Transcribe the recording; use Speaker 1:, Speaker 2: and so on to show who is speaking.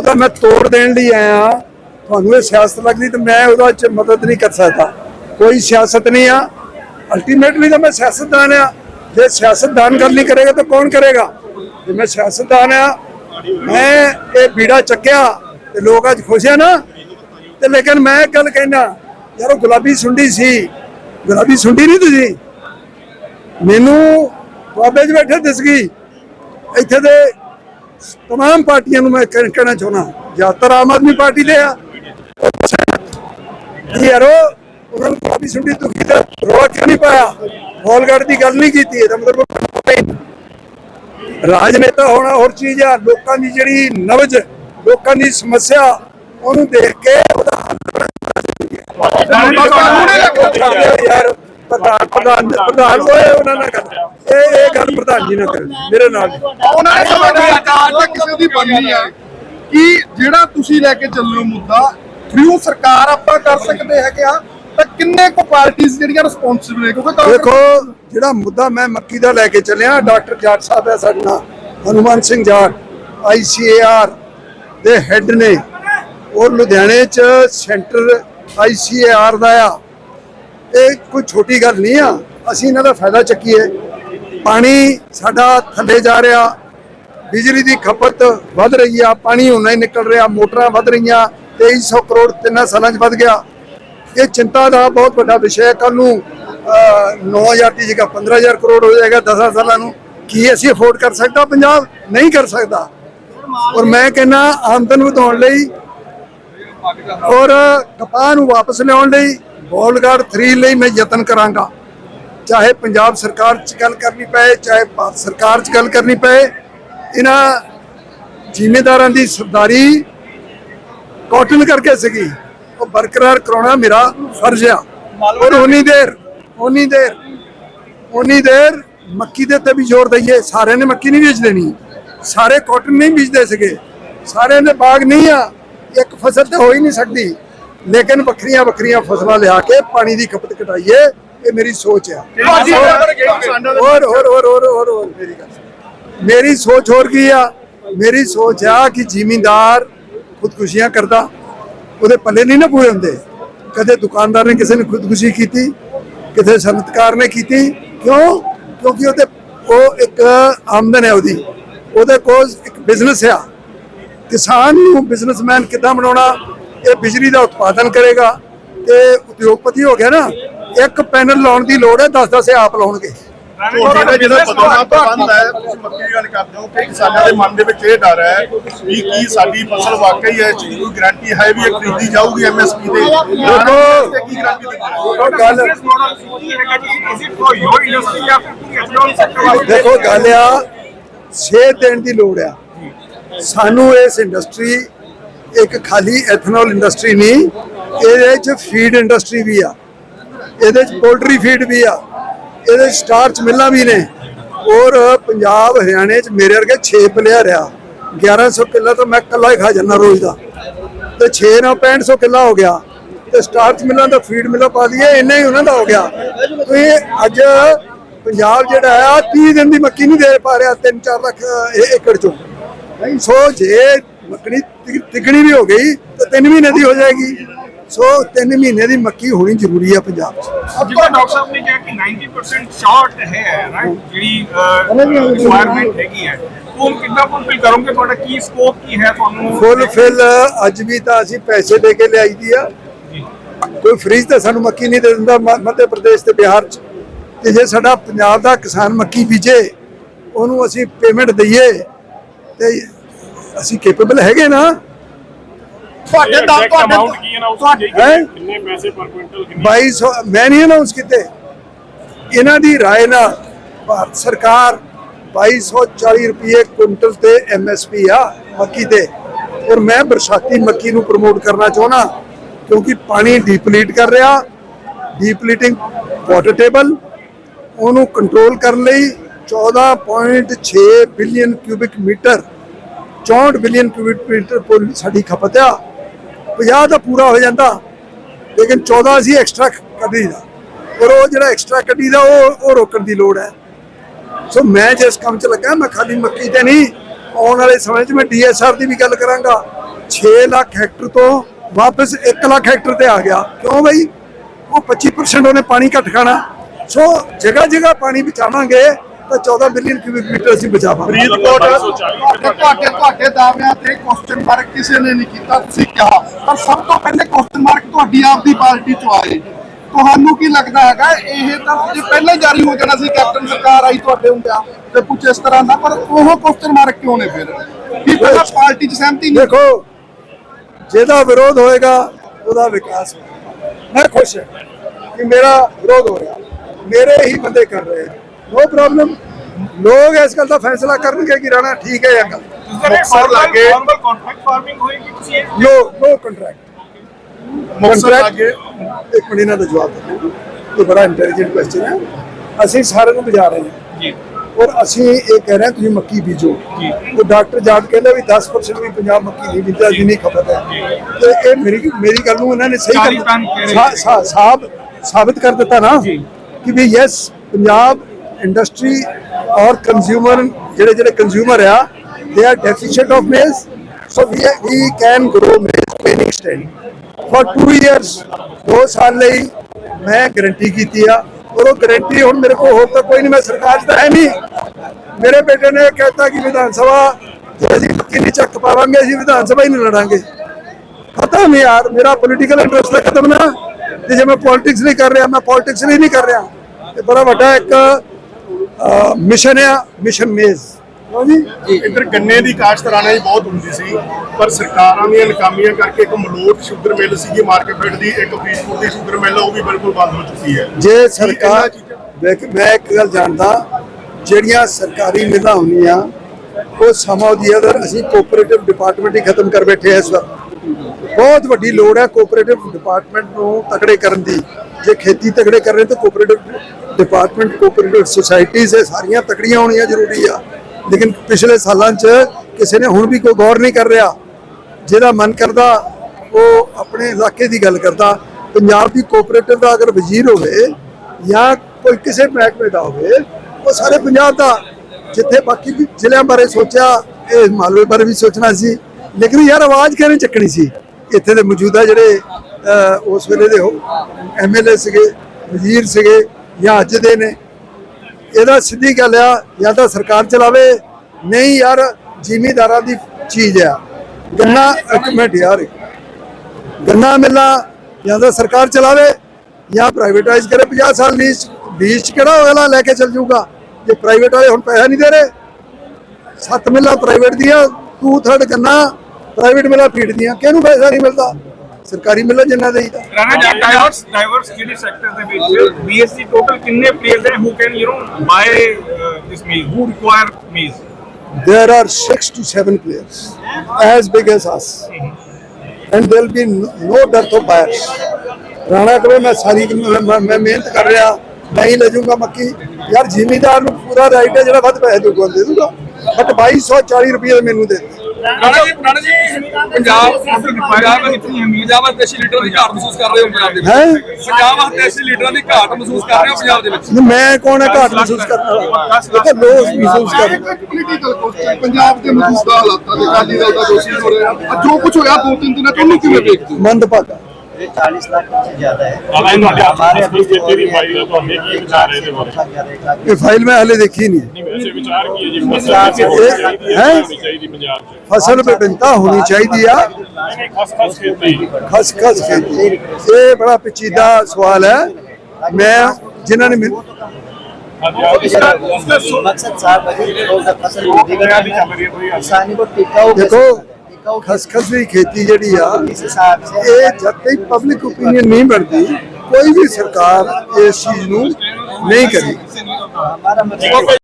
Speaker 1: ਉਹਦਾ ਮੈਂ ਤੋੜ ਦੇਣ ਲਈ ਆਇਆ ਤੁਹਾਨੂੰ ਇਹ ਸਿਆਸਤ ਲੱਗਦੀ ਤੇ ਮੈਂ ਉਹਦਾ ਚ ਮਦਦ ਨਹੀਂ ਕਰ ਸਕਦਾ। ਕੋਈ ਸਿਆਸਤ ਨਹੀਂ ਆ। ਅਲਟੀਮੇਟਲੀ ਤਾਂ ਮੈਂ ਸਿਆਸਤਦਾਨ ਆ। ਜੇ ਸਿਆਸਤਦਾਨ ਗੱਲ ਨਹੀਂ ਕਰੇਗਾ ਤਾਂ ਕੌਣ ਕਰੇਗਾ? ਜੇ ਮੈਂ ਸਿਆਸਤਦਾਨ ਆ, ਮੈਂ ਇਹ ਬੀੜਾ ਚੱਕਿਆ ਤੇ ਲੋਕ ਅੱਜ ਖੁਸ਼ ਆ ਨਾ। ਤੇ ਲੇਕਿਨ ਮੈਂ ਇੱਕ ਗੱਲ ਕਹਿਣਾ ਯਾਰ ਉਹ ਗੁਲਾਬੀ ਸੁੰਡੀ ਸੀ। ਗੁਲਾਬੀ ਸੁੰਡੀ ਨਹੀਂ ਤੁਸੀਂ? ਮੈਨੂੰ ਬਾਬੇ 'ਚ ਬੈਠੇ ਦਿਸ ਗਈ। ਇੱਥੇ ਦੇ तमाम ਪਾਰਟੀਆਂ ਨੂੰ ਮੈਂ ਕਹਿ- ਕਹਿਣਾ ਚਾਹੁੰਦਾ ਜ਼ਿਆਦਾਤਰ ਆਮ ਆਦਮੀ ਪਾਰਟੀ ਦੇ ਆ ਯਾਰੋ ਉਹਨਾਂ ਨੂੰ ਗੁਲਾਬੀ ਸੁੰਡੀ ਤੋਂ ਕਿਤੇ ਰੋਕ ਕਿਉਂ ਨਹੀਂ ਪਾਇਆ ਫੋਲਗੜ ਦੀ ਗੱਲ ਨਹੀਂ ਕੀਤੀ ਇਹਦਾ ਮਤਲਬ ਪਤਾ ਹੀ ਨਹੀਂ। ਰਾਜਨੇਤਾ ਹੋਣਾ ਹੋਰ ਚੀਜ਼ ਆ ਲੋਕਾਂ ਦੀ ਜਿਹੜੀ ਨਬਜ ਲੋਕਾਂ ਦੀ ਸਮੱਸਿਆ ਉਹਨੂੰ ਦੇਖ ਕੇ ਉਹਦਾ ਹੱਲ ਯਾਰ ਪ੍ਰਧਾਨ ਪ੍ਰਧਾਨ ਪ੍ਰਧਾਨ ਹੋਏ ਉਹਨਾਂ ਨਾਲ ਗੱਲ। ਇਹ ਇਹ ਗੱਲ ਪ੍ਰਧਾਨ ਜੀ ਨਾਲ ਮੇਰੇ ਨਾਲ।
Speaker 2: ਉਹਨਾਂ ਨੇ ਸਮਾਂ ਅਕਾਲ ਤੱਕ ਕਿਸੇ ਦੀ ਬਣਨੀ ਹੈ ਕਿ ਜਿਹੜਾ ਤੁਸੀਂ ਲੈ ਕੇ ਚੱਲੇ ਮੁੱਦਾ ਥਰੂ ਸਰਕਾਰ ਆਪਾਂ ਕਰ ਸਕਦੇ ਹੈਗੇ ਆ ਤਾਂ ਕਿੰਨੇ ਕੁ ਪਾਰਟੀਆਂ ਜਿਹੜੀਆਂ ਰਿਸਪੌਂਸਿਬਲ ਨੇ? ਕਿਉਂਕਿ
Speaker 1: ਦੇਖੋ ਜਿਹੜਾ ਮੁੱਦਾ ਮੈਂ ਮੱਕੀ ਦਾ ਲੈ ਕੇ ਚੱਲਿਆ ਡਾਕਟਰ ਜਾਟ ਸਾਹਿਬ ਹੈ ਸਾਡੇ ਨਾਲ ਹਨੂਮਾਨ ਸਿੰਘ ਜਾਟ ਆਈਸੀਏਆਰ ਦੇ ਹੈੱਡ ਨੇ। ਉਹ ਲੁਧਿਆਣੇ ਚ ਸੈਂਟਰ ਆਈਸੀਏਆਰ ਦਾ ਆ। ਇਹ ਕੋਈ ਛੋਟੀ ਗੱਲ ਨਹੀਂ ਆ। ਅਸੀਂ ਇਹਨਾਂ ਦਾ ਫਾਇਦਾ ਚੱਕੀਏ। ਪਾਣੀ ਸਾਡਾ ਥੱਲੇ ਜਾ ਰਿਹਾ। ਬਿਜਲੀ ਦੀ ਖਪਤ ਵੱਧ ਰਹੀ ਆ। ਪਾਣੀ ਉਨਾ ਹੀ ਨਿਕਲ ਰਿਹਾ। ਮੋਟਰਾਂ ਵੱਧ ਰਹੀਆਂ। 2300 ਕਰੋੜ ਤਿੰਨਾਂ ਸਾਲਾਂ 'ਚ ਵੱਧ ਗਿਆ। ਇਹ ਚਿੰਤਾ ਦਾ ਬਹੁਤ ਵੱਡਾ ਵਿਸ਼ਾ ਹੈ। ਕੱਲ ਨੂੰ 9000 ਦੀ ਜਗ੍ਹਾ 15000 ਕਰੋੜ ਹੋ ਜਾਏਗਾ 10 ਸਾਲਾਂ ਨੂੰ। ਕੀ ਅਸੀਂ ਅਫੋਰਡ ਕਰ ਸਕਦਾ? ਪੰਜਾਬ ਨਹੀਂ ਕਰ ਸਕਦਾ। ਔਰ ਮੈਂ ਕਹਿੰਨਾ ਆਮਦਨ ਵਧਾਉਣ ਲਈ ਔਰ ਕਪਾਹ ਨੂੰ ਵਾਪਸ ਲਿਆਉਣ ਲਈ ਬੋਲਗੜ 3 ਲਈ ਮੈਂ ਯਤਨ ਕਰਾਂਗਾ। ਚਾਹੇ ਪੰਜਾਬ ਸਰਕਾਰ ਚ ਗੱਲ ਕਰਨੀ ਪਏ ਚਾਹੇ ਭਾਰਤ ਸਰਕਾਰ ਚ ਗੱਲ ਕਰਨੀ ਪਏ ਇਹਨਾਂ ਜ਼ਿਮੀਂਦਾਰਾਂ ਦੀ ਸਰਦਾਰੀ ਕਾਟਨ ਕਰਕੇ ਸੀਗੀ। ਉਹ ਬਰਕਰਾਰ ਕਰਾਉਣਾ ਮੇਰਾ ਫਰਜ਼ ਆ। ਔਰ ਉਨੀ ਦੇਰ ਉਨੀ ਦੇਰ ਉਨੀ ਦੇਰ ਮੱਕੀ ਦੇ ਤੇ ਵੀ ਜ਼ੋਰ ਦਈਏ। ਸਾਰਿਆਂ ਨੇ ਮੱਕੀ ਨਹੀਂ ਬੀਜ ਦੇਣੀ। ਸਾਰੇ ਕਾਟਨ ਨਹੀਂ ਬੀਜਦੇ ਸੀਗੇ। ਸਾਰਿਆਂ ਦੇ ਬਾਗ ਨਹੀਂ ਆ। ਇੱਕ ਫਸਲ ਤੇ ਹੋ ਹੀ ਨਹੀਂ ਸਕਦੀ। ਲੇਕਿਨ ਵੱਖਰੀਆਂ ਵੱਖਰੀਆਂ ਫਸਲਾਂ ਲਿਆ ਕੇ ਪਾਣੀ ਦੀ ਖਪਤ ਘਟਾਈਏ ਇਹ ਮੇਰੀ ਸੋਚ ਆ। ਹੋਰ ਹੋਰ ਹੋਰ ਹੋਰ ਹੋਰ ਮੇਰੀ ਗੱਲ। ਮੇਰੀ ਸੋਚ ਹੋਰ ਕੀ ਆ? ਮੇਰੀ ਸੋਚ ਆ ਕਿ ਜ਼ਿਮੀਂਦਾਰ ਖੁਦਕੁਸ਼ੀਆਂ ਕਰਦਾ ਉਹਦੇ ਪੱਲੇ ਨਹੀਂ ਨਾ ਪੂਰੇ ਹੁੰਦੇ। ਕਦੇ ਦੁਕਾਨਦਾਰ ਨੇ ਕਿਸੇ ਨੇ ਖੁਦਕੁਸ਼ੀ ਕੀਤੀ ਕਿਤੇ ਸਨਅਤਕਾਰ ਨੇ ਕੀਤੀ। ਕਿਉਂ? ਕਿਉਂਕਿ ਉਹਦੇ ਉਹ ਇੱਕ ਆਮਦਨ ਹੈ ਉਹਦੀ। ਉਹਦੇ ਕੋਲ ਇੱਕ ਬਿਜ਼ਨਸ ਆ। ਕਿਸਾਨ ਨੂੰ ਬਿਜ਼ਨਸਮੈਨ ਕਿੱਦਾਂ ਬਣਾਉਣਾ? ਇਹ ਬਿਜਲੀ ਦਾ ਉਤਪਾਦਨ ਕਰੇਗਾ ਤੇ ਉਦਯੋਗਪਤੀ ਹੋ ਗਿਆ ਨਾ ਇੱਕ ਪੈਨਲ ਲਾਉਣ ਦੀ ਲੋੜ ਹੈ 10 10 ਆਪ ਲਾਉਣਗੇ।
Speaker 2: ਝੋਨੇ ਦਾ ਜਿਹੜਾ ਬਦੋਨਾ ਪ੍ਰਬੰਧ ਹੈ ਤੁਸੀਂ ਮੱਕੀ ਦੀ ਗੱਲ ਕਰਦੇ ਹੋ ਕਿ ਕਿਸਾਨਾਂ ਦੇ ਮਨ ਦੇ ਵਿੱਚ ਇਹ ਡਰ ਹੈ ਵੀ ਕੀ ਸਾਡੀ ਫਸਲ ਵਾਕਈ ਹੈ ਇਸ ਚੀਜ਼ ਦੀ ਕੋਈ ਗਾਰੰਟੀ ਹੈ ਵੀ ਇਹ ਖਰੀਦੀ ਜਾਊਗੀ ਐਮਐਸਪੀ ਤੇ।
Speaker 1: ਦੇਖੋ
Speaker 2: ਤੇ ਕੀ ਗਾਰੰਟੀ ਦਿੱਤੀ
Speaker 1: ਦੇਖੋ ਗੱਲ ਆ ਸੇਧ ਦੇਣ ਦੀ ਲੋੜ ਆ। ਸਾਨੂੰ ਇਸ ਇੰਡਸਟਰੀ ਇੱਕ ਖਾਲੀ ਐਥਨੋਲ ਇੰਡਸਟਰੀ ਨਹੀਂ, ਇਹਦੇ ਚ ਫੀਡ ਇੰਡਸਟਰੀ ਵੀ ਆ। ਇਹਦੇ ਚ ਪੋਲਟਰੀ ਫੀਡ ਵੀ ਆ। ਇਹਦੇ ਚ ਸਟਾਰਚ ਮਿੱਲਾਂ ਵੀ ਨੇ। ਔਰ ਪੰਜਾਬ ਹਰਿਆਣੇ ਚ ਮੇਰੇ ਵਰਗੇ 6 ਪਲੇਅਰ ਆ। 1100 ਕਿੱਲਾ ਤਾਂ ਮੈਂ ਇਕੱਲਾ ਹੀ ਖਾ ਜਾਂਦਾ ਰੋਜ਼ ਦਾ। ਤੇ 6 ਨਾਲ 6500 ਕਿੱਲਾ ਹੋ ਗਿਆ। ਤੇ ਸਟਾਰਚ ਮਿੱਲਾਂ ਦਾ ਫੀਡ ਮਿੱਲਾਂ ਪਾ ਦਈਏ ਇੰਨਾ ਹੀ ਉਹਨਾਂ ਦਾ ਹੋ ਗਿਆ। ਤੁਸੀਂ ਅੱਜ ਪੰਜਾਬ ਜਿਹੜਾ ਆ 30 ਦਿਨ ਦੀ ਮੱਕੀ ਨਹੀਂ ਦੇ ਪਾ ਰਿਹਾ 3-4 ਲੱਖ ਏਕੜ ਚੋਂ। ਸੋ ਜੇ ਮੱਕਣੀ ਤਿ- ਤਿਗਣੀ ਵੀ ਹੋ ਗਈ ਤਾਂ 3 ਮਹੀਨੇ ਦੀ ਹੋ ਜਾਏਗੀ। ਸੋ 3 ਮਹੀਨੇ ਦੀ ਮੱਕੀ ਹੋਣੀ ਜ਼ਰੂਰੀ ਆ ਪੰਜਾਬ 'ਚ।
Speaker 3: ਜਿਵੇਂ ਡਾਕਟਰ ਸਾਹਿਬ ਨੇ ਕਿਹਾ ਕਿ 90% ਸ਼ਾਰਟ ਹੈ ਰਾਈਟ ਜਿਹੜੀ ਰਿਕੁਆਇਰਮੈਂਟ ਹੈਗੀ ਹੈ। ਉਹ ਕਿੱਦਾਂ ਫੁੱਲਫਿਲ ਕਰੋਗੇ? ਤੁਹਾਡਾ ਕੀ ਸਕੋਪ ਕੀ ਹੈ ਤੁਹਾਨੂੰ?
Speaker 1: ਫੁੱਲ ਫਿਲ ਅੱਜ ਵੀ ਤਾਂ ਅਸੀਂ ਪੈਸੇ ਦੇ ਕੇ ਲਿਆਈ ਦੀ ਆ। ਕੋਈ ਫ੍ਰੀਜ ਤਾਂ ਸਾਨੂੰ ਮੱਕੀ ਨਹੀਂ ਦੇ ਦਿੰਦਾ ਮੱਧ ਪ੍ਰਦੇਸ਼ ਤੇ ਬਿਹਾਰ ਚ। ਤੇ ਜੇ ਸਾਡਾ ਪੰਜਾਬ ਦਾ ਕਿਸਾਨ ਮੱਕੀ ਬੀਜੇ ਉਹਨੂੰ ਅਸੀਂ ਪੇਮੈਂਟ ਦਈਏ ਤੇ ਅਸੀਂ ਕੇਪੇਬਲ ਹੈਗੇ ਨਾ।
Speaker 2: ਤੁਹਾਡੇ ਦਾ ਤੁਹਾਡੇ?
Speaker 3: ਕਿੰਨੇ ਪੈਸੇ ਪਰ ਕੁਇੰਟਲ ਕਿੰਨੀ
Speaker 1: 2200 ਮੈਂ ਨਹੀਂ ਅਨਾਉਂਸ ਕੀਤੇ। ਇਹਨਾਂ ਦੀ ਰਾਏ ਨਾਲ ਭਾਰਤ ਸਰਕਾਰ 2240 ਰੁਪਏ ਕੁਇੰਟਲ ਤੇ ਐਮਐਸਪੀ ਆ ਮੱਕੀ ਤੇ। ਔਰ ਮੈਂ ਬਰਸਾਤੀ ਮੱਕੀ ਨੂੰ ਪ੍ਰਮੋਟ ਕਰਨਾ ਚਾਹੁੰਦਾ ਕਿਉਂਕਿ ਪਾਣੀ ਡੀਪਲੀਟ ਕਰ ਰਿਹਾ। ਡੀਪਲੀਟਿੰਗ ਵਾਟਰ ਟੇਬਲ ਉਹਨੂੰ ਕੰਟਰੋਲ ਕਰਨ ਲਈ 14.6 billion cubic metre 64 billion cubic metre ਸਾਡੀ ਖਪਤ ਆ। 50 ਤਾਂ ਪੂਰਾ ਹੋ ਜਾਂਦਾ, ਲੇਕਿਨ 14 ਅਸੀਂ ਐਕਸਟਰਾ ਕੱਢੀ ਦਾ। ਔਰ ਉਹ ਜਿਹੜਾ ਐਕਸਟਰਾ ਕੱਢੀ ਦਾ, ਉਹ ਉਹ ਰੋਕਣ ਦੀ ਲੋੜ ਹੈ। ਸੋ ਮੈਂ ਜਿਸ ਕੰਮ 'ਚ ਲੱਗਾ, ਮੈਂ ਖਾਲੀ ਮੱਕੀ ਤੇ ਨਹੀਂ, ਆਉਣ ਵਾਲੇ ਸਮੇਂ 'ਚ ਮੈਂ ਡੀਐਸਆਰ ਦੀ ਵੀ ਗੱਲ ਕਰਾਂਗਾ। 6 ਲੱਖ ਹੈਕਟਰ ਤੋਂ ਵਾਪਸ 1 ਲੱਖ ਹੈਕਟਰ ਤੇ ਆ ਗਿਆ। ਕਿਉਂ ਬਈ? ਉਹ 25% ਉਹਨੇ ਪਾਣੀ ਘੱਟ ਖਾਣਾ। ਸੋ ਜਗ੍ਹਾ ਜਗ੍ਹਾ ਪਾਣੀ ਬਚਾਵਾਂਗੇ। ਤਾਂ 14 ਮਿਲੀਅਨ ਕਿਊਬਿਕ ਮੀਟਰ ਅਸੀਂ ਬਚਾਵਾਂਗੇ
Speaker 2: ਫਰੀਦਕੋਟ। ਤੁਹਾਡੇ ਤੁਹਾਡੇ ਦਾਅਵਿਆਂ ਤੇ ਕੁਐਸਚਨ ਮਾਰਕ ਕਿਸੇ ਨੇ ਨਹੀਂ ਕੀਤਾ ਤੁਸੀਂ ਕਿਹਾ। ਪਰ ਸਭ ਤੋਂ ਪਹਿਲੇ ਕੁਐਸਚਨ ਮਾਰਕ ਤੁਹਾਡੀ ਆਪਦੀ ਪਾਰਟੀ ਚੋਂ ਆਏ। ਤੁਹਾਨੂੰ ਕੀ ਲੱਗਦਾ ਹੈਗਾ ਇਹ ਤਾਂ ਜੇ ਪਹਿਲਾਂ ਹੀ ਜਾਰੀ ਹੋ ਜਾਣਾ ਸੀ ਕੈਪਟਨ ਸਰਕਾਰ ਆਈ ਤੁਹਾਡੇ ਹੁੰਦਿਆਂ ਤੇ ਕੁਝ ਇਸ ਤਰ੍ਹਾਂ ਦਾ ਪਰ ਉਹ ਕੁਐਸਚਨ ਮਾਰਕ ਕਿਉਂ ਨੇ ਫਿਰ? ਕੀ ਪਤਾ ਪਾਰਟੀ 'ਚ ਸਹਿਮਤੀ ਨਹੀਂ?
Speaker 1: ਦੇਖੋ ਜਿਹਦਾ ਵਿਰੋਧ ਹੋਏਗਾ ਉਹਦਾ ਵਿਕਾਸ ਹੋਏਗਾ। ਮੈਂ ਖੁਸ਼ ਹਾਂ ਕਿ ਮੇਰਾ ਵਿਰੋਧ ਹੋ ਰਿਹਾ। ਮੇਰੇ ਹੀ ਬੰਦੇ ਕਰ ਰਹੇ ਨੋ ਪ੍ਰੋਬਲਮ ਲੋਕ ਇਸ ਗੱਲ ਦਾ ਫੈਸਲਾ ਕਰਨਗੇ ਕਿ ਰਾਣਾ ਠੀਕ ਹੈ ਜਾਂ ਗਲਤ।
Speaker 2: ਮੁਕਤਸਰ ਲਾਗੇ
Speaker 3: ਫਾਰਮਲ ਕੰਟਰੈਕਟ ਫਾਰਮਿੰਗ ਹੋਏਗੀ ਤੁਸੀਂ ਇਹ
Speaker 1: ਨੋ ਨੋ ਕੰਟਰੈਕਟ
Speaker 2: ਮੁਕਤਸਰ ਲਾਗੇ
Speaker 1: ਇੱਕ ਮਿੰਟ ਇਹਨਾਂ ਦਾ ਜਵਾਬ ਦਿਓ। ਇਹ ਬੜਾ ਇੰਟੈਲੀਜੈਂਟ ਕੁਐਸਚਨ ਹੈ। ਅਸੀਂ ਸਾਰਿਆਂ ਨੂੰ ਬੁਝਾ ਰਹੇ ਹਾਂ।
Speaker 3: ਜੀ।
Speaker 1: ਔਰ ਅਸੀਂ ਇਹ ਕਹਿ ਰਹੇ ਹਾਂ ਤੁਸੀਂ ਮੱਕੀ ਬੀਜੋ।
Speaker 3: ਜੀ।
Speaker 1: ਉਹ ਡਾਕਟਰ ਜਾਟ ਕਹਿੰਦੇ ਵੀ 10% ਵੀ ਪੰਜਾਬ ਮੱਕੀ ਨਹੀਂ ਬੀਜਦਾ ਜਿੰਨੀ ਖਪਤ ਹੈ। ਤੇ ਇਹ ਮੇਰੀ ਮੇਰੀ ਗੱਲ ਨੂੰ ਇਹਨਾਂ ਨੇ ਸਹੀ
Speaker 3: 40 ਟਨ ਕਹਿ ਰਹੇ
Speaker 1: ਸਾ- ਸਾ- ਸਾਬ ਸਾਬਿਤ ਕਰ ਦਿੱਤਾ ਨਾ
Speaker 3: ਜੀ।
Speaker 1: ਕਿ ਵੀ ਯੈਸ ਪੰਜਾਬ ਇੰਡਸਟਰੀ ਔਰ ਕੰਜ਼ਿਊਮਰ ਜਿਹੜੇ ਜਿਹੜੇ ਕੰਜ਼ਿਊਮਰ ਆ they are deficient of maize so we we can grow maize to an extent for 2 years 2 ਸਾਲ ਲਈ ਮੈਂ ਗਾਰੰਟੀ ਕੀਤੀ ਆ। ਔਰ ਉਹ ਗਾਰੰਟੀ ਹੁਣ ਮੇਰੇ ਕੋਲ ਹੋਰ ਤਾਂ ਕੋਈ ਨਹੀਂ, ਮੈਂ ਸਰਕਾਰ 'ਚ ਤਾਂ ਹੈ ਨਹੀਂ। ਮੇਰੇ ਬੇਟੇ ਨੇ ਕਹਿਤਾ ਕਿ ਵਿਧਾਨ ਸਭਾ ਜੇ ਅਸੀਂ ਕਿੰਨੀ ਚੱਕ ਪਾਵਾਂਗੇ, ਅਸੀਂ ਵਿਧਾਨ ਸਭਾ ਹੀ ਨਹੀਂ ਲੜਾਂਗੇ। ਖਤਮ ਯਾਰ, ਮੇਰਾ ਪੋਲੀਟੀਕਲ ਇੰਟਰਸਟ ਤਾਂ ਖਤਮ ਨਾ। ਤੇ ਜੇ ਮੈਂ ਪੋਲਿਟਿਕਸ ਨਹੀਂ ਕਰ ਰਿਹਾ, ਮੈਂ ਪੋਲਿਟਿਕਸ ਲਈ ਨਹੀਂ ਕਰ ਰਿਹਾ। ਇਹ ਬੜਾ ਵੱਡਾ ਇੱਕ ਮਿਸ਼ਨ ਆ ਮਿਸ਼ਨ ਮੇਜ਼ ਲਓ ਜੀ
Speaker 2: ਇੱਧਰ ਗੰਨੇ ਦੀ ਕਾਸ਼ਤਰਾਨਾ ਹੀ ਬਹੁਤ ਹੁੰਦੀ ਸੀ ਪਰ ਸਰਕਾਰਾਂ ਦੀਆਂ ਨਕਾਮੀਆਂ ਕਰਕੇ ਇੱਕ ਮਲੋਟ ਸ਼ੂਗਰ ਮਿਲ ਸੀਗੀ ਮਾਰਕੀਟ ਦੀ ਇੱਕ ਫਰੀਦਕੋਟ ਦੀ ਸ਼ੂਗਰ ਮਿਲ ਉਹ ਵੀ ਬਿਲਕੁਲ ਬੰਦ ਹੋ ਚੁੱਕੀ ਹੈ।
Speaker 1: ਜੇ ਸਰਕਾਰ ਮੈਂ ਇੱਕ ਗੱਲ ਜਾਣਦਾ ਜਿਹੜੀਆਂ ਸਰਕਾਰੀ ਮਿਲਾਂ ਹੁੰਦੀਆਂ ਉਹ ਸਮਾਂ ਦੀ ਅਦਰ ਅਸੀਂ ਕੋਆਪਰੇਟਿਵ ਡਿਪਾਰਟਮੈਂਟ ਹੀ ਖਤਮ ਕਰ ਬੈਠੇ ਹਾਂ ਇਸ ਵਕਤ। ਬਹੁਤ ਵੱਡੀ ਲੋੜ ਹੈ ਕੋਆਪਰੇਟਿਵ ਡਿਪਾਰਟਮੈਂਟ ਨੂੰ ਤਕੜੇ ਕਰਨ ਦੀ। ਜੇ ਖੇਤੀ ਤਕੜੇ ਕਰ ਰਹੇ ਤਾਂ ਕੋਆਪਰੇਟਿਵ ਡਿਪਾਰਟਮੈਂਟ ਕੋਆਪਰੇਟਿਵ ਸੁਸਾਇਟੀਜ਼ ਇਹ ਸਾਰੀਆਂ ਤਕੜੀਆਂ ਹੋਣੀਆਂ ਜ਼ਰੂਰੀ ਆ। ਲੇਕਿਨ ਪਿਛਲੇ ਸਾਲਾਂ 'ਚ ਕਿਸੇ ਨੇ ਹੁਣ ਵੀ ਕੋਈ ਗੌਰ ਨਹੀਂ ਕਰ ਰਿਹਾ। ਜਿਹਦਾ ਮਨ ਕਰਦਾ, ਉਹ ਆਪਣੇ ਇਲਾਕੇ ਦੀ ਗੱਲ ਕਰਦਾ। ਪੰਜਾਬ ਦੀ ਕੋਆਪਰੇਟਿਵ ਦਾ ਅਗਰ ਵਜ਼ੀਰ ਹੋਵੇ ਜਾਂ ਕੋਈ ਕਿਸੇ ਮਹਿਕਮੇ ਦਾ ਹੋਵੇ, ਉਹ ਸਾਰੇ ਪੰਜਾਬ ਦਾ। ਜਿੱਥੇ ਬਾਕੀ ਜ਼ਿਲ੍ਹਿਆਂ ਬਾਰੇ ਸੋਚਿਆ ਇਹ ਮਾਲਵੇ ਬਾਰੇ ਵੀ ਸੋਚਣਾ ਸੀ। ਲੇਕਿਨ ਯਾਰ ਆਵਾਜ਼ ਕਿਹਨੇ ਚੱਕਣੀ ਸੀ? ਇੱਥੇ ਦੇ ਮੌਜੂਦਾ ਜਿਹੜੇ ਉਸ ਵੇਲੇ ਦੇ ਐਮਐਲਏ ਸੀਗੇ, ਵਜ਼ੀਰ ਸੀਗੇ ਜਾਂ ਅੱਜ ਦੇ ਨੇ। ਇਹਦਾ ਸਿੱਧੀ ਗੱਲ ਆ, ਜਾਂ ਤਾਂ ਸਰਕਾਰ ਚਲਾਵੇ, ਨਹੀਂ ਯਾਰ, ਜ਼ਿਮੀਦਾਰਾਂ ਦੀ ਚੀਜ਼ ਆ। ਗੰਨਾ, ਇੱਕ ਮਿੰਟ ਯਾਰ। ਗੰਨਾ ਮਿਲਣਾ ਜਾਂ ਤਾਂ ਸਰਕਾਰ ਚਲਾਵੇ, ਜਾਂ ਪ੍ਰਾਈਵੇਟਾਈਜ਼ ਕਰੇ 50 ਸਾਲ ਲੀਜ਼ ਲੀਜ਼ 'ਚ ਕਿਹੜਾ ਅਗਲਾ ਲੈ ਕੇ ਚੱਲ ਜੂਗਾ ਜੇ ਪ੍ਰਾਈਵੇਟ ਵਾਲੇ ਹੁਣ ਪੈਸਾ ਨਹੀਂ ਦੇ ਰਹੇ। ਸੱਤ ਮਿਲਾਂ ਪ੍ਰਾਈਵੇਟ ਦੀਆਂ ਟੂ ਥਰਡ ਗੰਨਾ ਪ੍ਰਾਈਵੇਟ ਮਿਲਾਂ ਫੀਡ ਦੀਆਂ। ਕਿਹਨੂੰ ਪੈਸਾ ਨਹੀਂ ਮਿਲਦਾ? ਸਰਕਾਰੀ ਮਿਲਾਂ ਜਿੰਨਾ ਦੇਈਦਾ
Speaker 3: ਰਾਣਾ ਜੀ ਡਾਈਵਰਸ ਡਾਈਵਰਸ ਜਿਹੜੇ ਸੈਕਟਰ ਦੇ ਵਿੱਚ ਬੀਐਸਸੀ ਟੋਟਲ ਕਿੰਨੇ ਪਲੇਅਰਸ ਹੈ who can you know by this maize who require maize
Speaker 1: there are six to seven players as big as us. And there'll be no, dearth of buyers. Rana ਕਵੇ ਮੈਂ ਸਾਰੀ ਮੈਂ ਮਿਹਨਤ ਕਰ ਰਿਹਾ ਮੈਂ ਹੀ ਲੈ ਜਾਊਂਗਾ ਮੱਕੀ। ਯਾਰ ਜ਼ਿਮੀਦਾਰ ਨੂੰ ਪੂਰਾ ਰਾਈਟ ਹੈ ਜਿਹੜਾ ਵੱਧ ਪੈਸੇ ਦੂਗਾ ਦੇ ਦੂਗਾ। ਬਟ 2240 ਰੁਪਏ ਮੈਨੂੰ ਦੇ।
Speaker 4: ਰਾਣਾ ਜੀ ਰਾਣਾ ਜੀ ਪੰਜਾਬ ਪੰਜਾਬ ਵਿੱਚ
Speaker 3: ਕਿਤਨੀ ਅਮੀਰ
Speaker 4: ਪੰਜਾਬ ਵਾਸਤੇ ਅਸੀਂ ਲੀਡਰਾਂ ਦੀ ਘਾਟ ਮਹਿਸੂਸ ਕਰ ਰਹੇ ਹੋ ਪੰਜਾਬ ਦੇ ਵਿੱਚ।
Speaker 1: ਹੈਂ?
Speaker 4: ਪੰਜਾਬ ਵਾਸਤੇ ਅਸੀਂ ਲੀਡਰਾਂ ਦੀ ਘਾਟ ਮਹਿਸੂਸ ਕਰ ਰਹੇ ਹੋ ਪੰਜਾਬ ਦੇ ਵਿੱਚ।
Speaker 1: ਨਹੀਂ, ਮੈਂ ਕੌਣ ਹੈ ਘਾਟ ਮਹਿਸੂਸ ਕਰਨ ਵਾਲਾ ਇਹ ਤਾਂ ਲੋਕ ਮਹਿਸੂਸ ਕਰ ਰਹੇ।
Speaker 2: ਇੱਕ ਪੋਲੀਟੀਕਲ ਕੁਐਸਚਨ ਪੰਜਾਬ ਦੇ ਮੌਜੂਦਾ ਹਾਲਾਤਾਂ ਦੇ ਅਕਾਲੀ ਦਲ ਦਾ ਦੋਸ਼ੀ ਹੋ ਰਿਹਾ। ਅੱਜ ਜੋ ਕੁਝ ਹੋਇਆ ਦੋ ਤਿੰਨ ਦਿਨਾਂ ਤੋਂ ਉਹਨੂੰ ਕਿਵੇਂ ਵੇਖਦੇ ਹੋ?
Speaker 1: ਮੰਦਭਾਗਾ।
Speaker 5: रेट चालीस लाख से ज़्यादा है।
Speaker 1: ये फ़ाइल में
Speaker 6: हाले देखी नहीं। फ़सल
Speaker 1: पे बनता होनी चाहिए खस खस खेती ये बड़ा पेचीदा सवाल है।
Speaker 6: मैं जिन्होंने
Speaker 5: मकसद साफ़ है किसानी को टिकाऊ देखो
Speaker 1: ਖਸਖਸ ਦੀ ਖੇਤੀ ਜਿਹੜੀ ਆ ਇਹ ਜਦ ਤੱਕ ਪਬਲਿਕ ਓਪੀਨੀਅਨ ਨਹੀਂ ਬਣਦੀ ਕੋਈ ਵੀ ਸਰਕਾਰ ਇਸ ਚੀਜ਼ ਨੂੰ ਨਹੀਂ ਕਰੀ।